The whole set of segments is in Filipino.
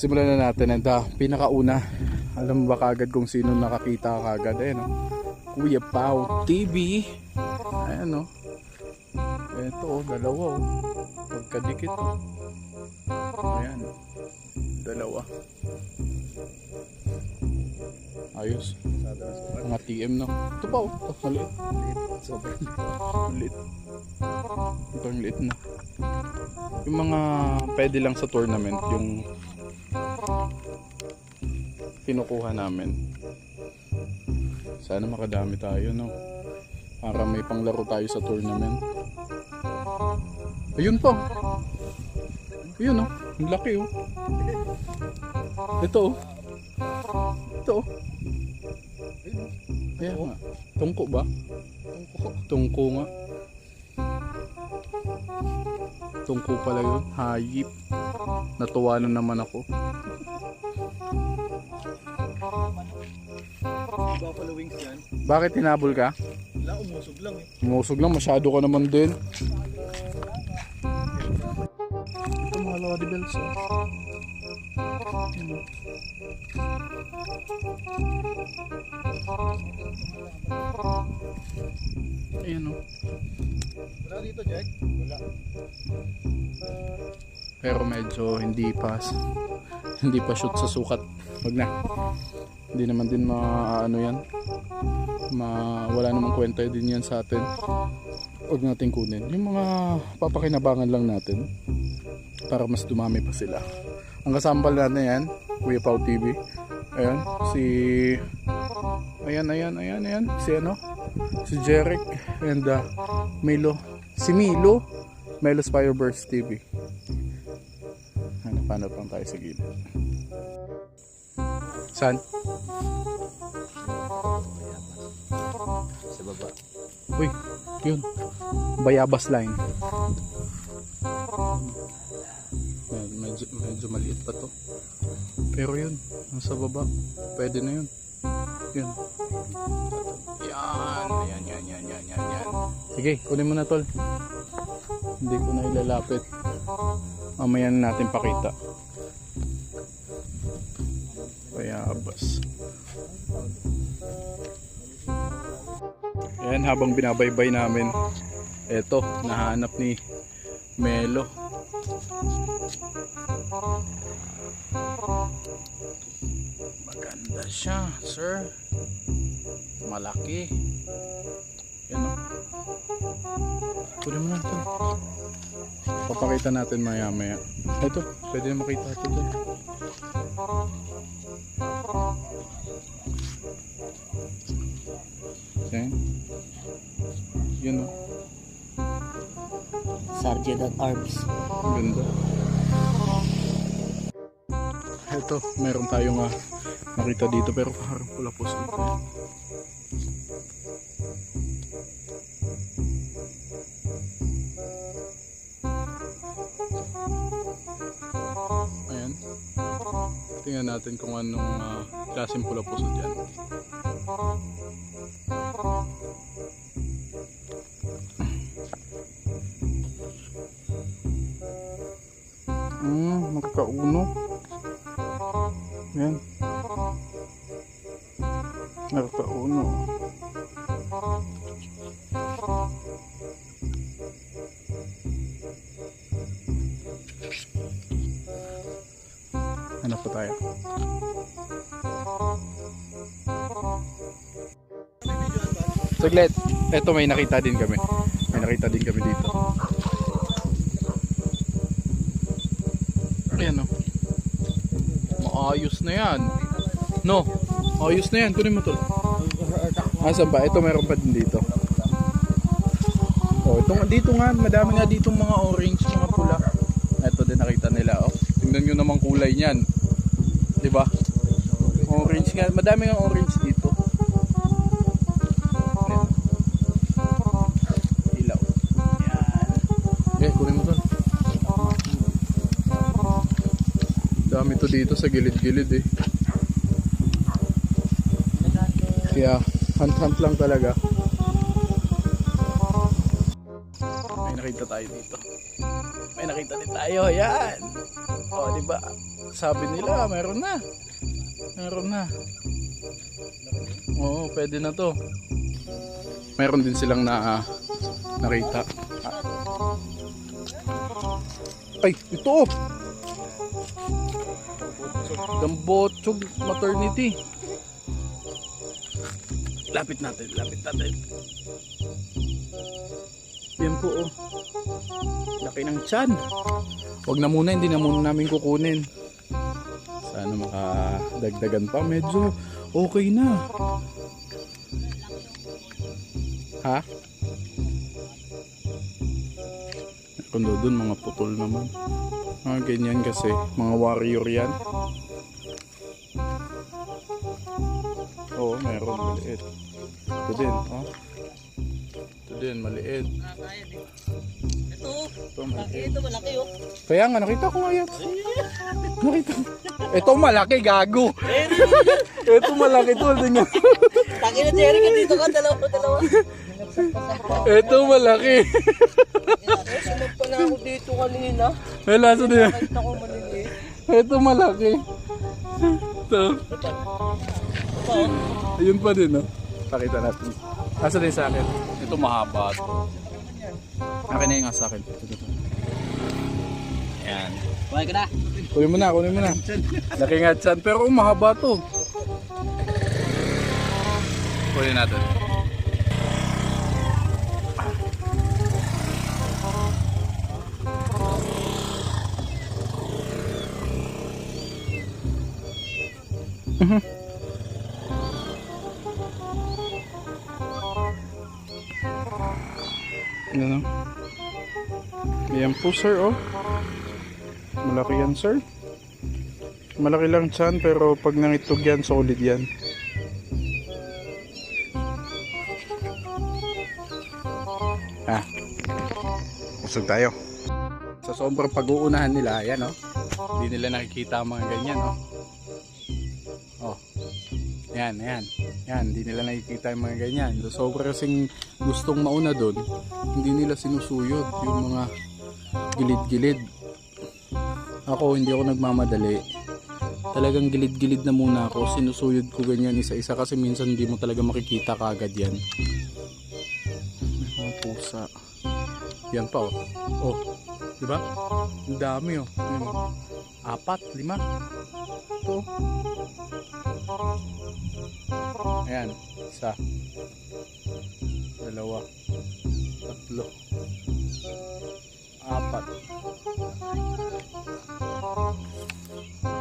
simulan na natin. And uh, pinakauna, alam mo ba kagad kung sino nakakita kagad? Ayan, oh. Kuya Pao TV. Ayan, oh. Ito, oh, dalawa, oh. Pagkadikit, oh. Ayan, oh. Dalawa. Ayos. Mga TM, no? Ito pa, oh. Ito, maliit. Sobrang maliit. Ito, ang liit na. Yung mga pwede lang sa tournament, yung kinukuha namin. Sana makadami tayo, no? Para may panglaro tayo sa tournament. Ayun pa. Ayun, oh. Ang laki, oh. Ito, oh. Ito, oh. Ayan nga. Tungko ba? Tungko. Tungko nga. Tungko pala yun. Hayip. Natuwa na naman ako. Buffalo wings yan. Bakit hinabol ka? Wala, umusog lang eh. Umusog lang, masyado ka naman din. Mga Bells. Oh. Ano? Ayan oh. Wala dito, Jack? Wala. Pero medyo hindi pa hindi pa shoot sa sukat. Wag na. Hindi naman din maano yan. Ma wala namang kwenta din yan sa atin. Wag natin kunin. Yung mga papakinabangan lang natin para mas dumami pa sila. Ang kasampal natin yan, Kuya Pau TV. Ayan, si Ayan, ayan, ayan, ayan. Si ano? Si Jeric and uh, Milo. Si Milo. Melo's Fireburst TV. Ano, paano lang tayo sa gilid. Saan? Sa baba. Uy, yun. Bayabas line. Medyo, medyo maliit pa to. Pero yun, nasa baba. Pwede na yun. Yun. Yan, yan, yan, yan, yan, yan, yan. Sige, kunin mo na tol. Hindi ko na ilalapit. Mamaya na natin pakita. Bayabas. Ayan, habang binabaybay namin, eto, nahanap ni Melo. Maganda siya, sir. Malaki. Yan o. Kunin mo na ito. Papakita natin maya maya. Ito, pwede makita ito doon. Sargent.arms. Ang Ganda. Ito, meron tayong ah, nakita dito pero parang pula po Ayan. Tingnan natin kung anong uh, klaseng pula puso dyan. Magkauno. Yan. Magkauno. Hanap pa tayo. Saglit. Eto may nakita din kami. May nakita din kami dito. Ayan o. Maayos na yan. No. Ayos na yan. Kunin mo to. Asan ba? Ito meron pa din dito. Oh, ito dito nga, madami nga dito mga orange, mga pula. Ito din nakita nila, oh. Tingnan nyo naman kulay niyan. ba? Orange nga, madami nga orange dito. Dami to dito sa gilid-gilid eh. Kaya hunt-hunt lang talaga. May nakita tayo dito. May nakita din tayo. Yan. O, di ba? sabi nila, meron na. Meron na. Oo, pwede na to. Meron din silang na nakita. Ay, ito. Gambotsog maternity. Lapit natin, lapit natin. Yan po oh. Laki ng tiyan. Huwag na muna, hindi na muna namin kukunin. Sana makadagdagan pa. Medyo okay na. Ha? Kung doon mga putol naman. Mga ganyan kasi. Mga warrior yan. Ito din, oh. Ito din, maliit. Ito, Ito, laki maliit. ito, malaki oh. Kaya nga, nakita ko nga yan. Nakita ko. Ito malaki, gago. Ito malaki to. Tingnan. Taki na Jerry ka dito ka, dalawa, dalawa. Ito malaki. Eh, sumagpa na ako dito kanina. Wala sa din. Nakita ko maliliit. Ito malaki. Ito. Oh. Ayun pa din, no? Pakita natin. Asa din sa akin? Ito mahaba to. Akin na yung nga sa akin. Ayan. Buhay ka na. Kunin mo na, kunin mo na. Laki nga dyan, pero oh, mahaba to. Kunin natin. Mhm. Ayan po sir oh. Malaki yan sir. Malaki lang chan pero pag nangitog yan solid yan. Ah. Usog tayo. Sa sobrang pag-uunahan nila, yan oh. Hindi nila nakikita ang mga ganyan oh. Oh. Yan, yan. Yan, hindi nila nakikita yung mga ganyan. So, sobrang kasing gustong mauna doon, hindi nila sinusuyod yung mga gilid-gilid. Ako, hindi ako nagmamadali. Talagang gilid-gilid na muna ako. Sinusuyod ko ganyan isa-isa kasi minsan hindi mo talaga makikita kagad yan. May mga pusa. Yan pa oh. Oh, di ba? Ang dami oh. Ayun, oh. Apat, lima. Ito. oh. Ayan, isa. Dalawa. Tatlo. Apat.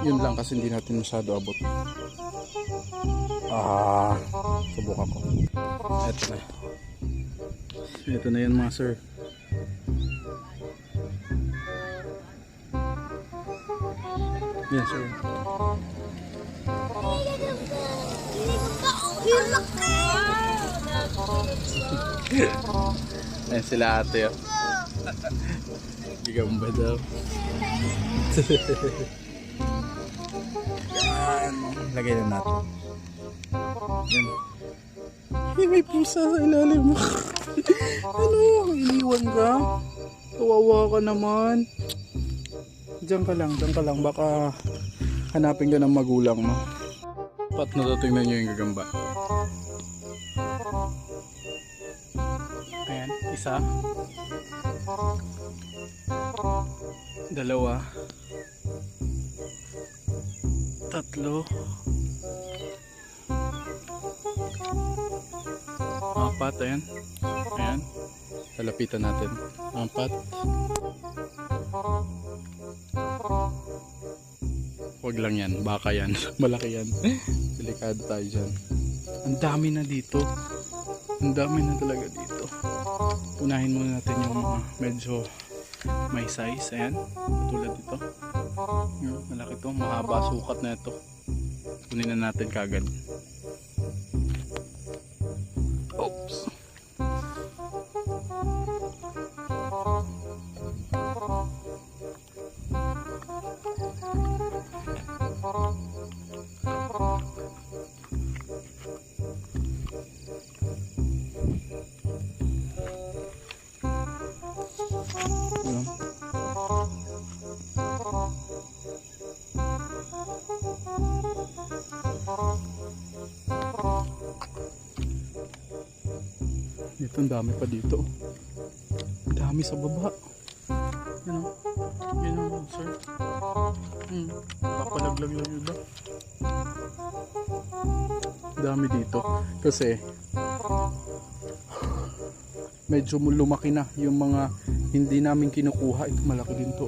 Yun lang kasi hindi natin masyado abot. Ah, subukan ko. Eto na. Ito na yan mga sir. Yan sir. Ayan sila ate oh. Gigamba daw. Yan. Lagay na natin. Yan. Hey, may pusa sa ilalim mo. ano? Iniwan ka? Kawawa ka naman. Diyan ka lang, diyan ka lang. Baka hanapin ka ng magulang mo. Pat na tingnan nyo yung gagamba. Ayan, isa. Dalawa. Tatlo. Apat, ayan. Ayan. Lalapitan natin. Apat. Huwag lang yan. Baka yan. Malaki yan. Delikado tayo dyan. Ang dami na dito. Ang dami na talaga dito. Unahin muna natin yung mga medyo may size. Ayan. Katulad dito. Yan, malaki to. Mahaba sukat na ito. Kunin na natin kagad. Oops. Ang dami pa dito. Ang dami sa baba. Yan o. Yan o, sir. Hmm. Papalaglag lang yung iba. Ang dami dito. Kasi medyo lumaki na yung mga hindi namin kinukuha. Ito malaki din to.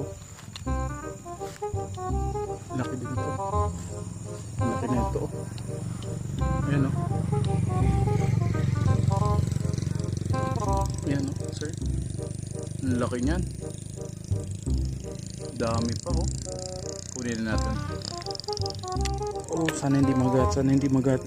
Laki niyan. Dami pa oh. Kunin na natin. Oh, sana hindi magat, sana hindi magat.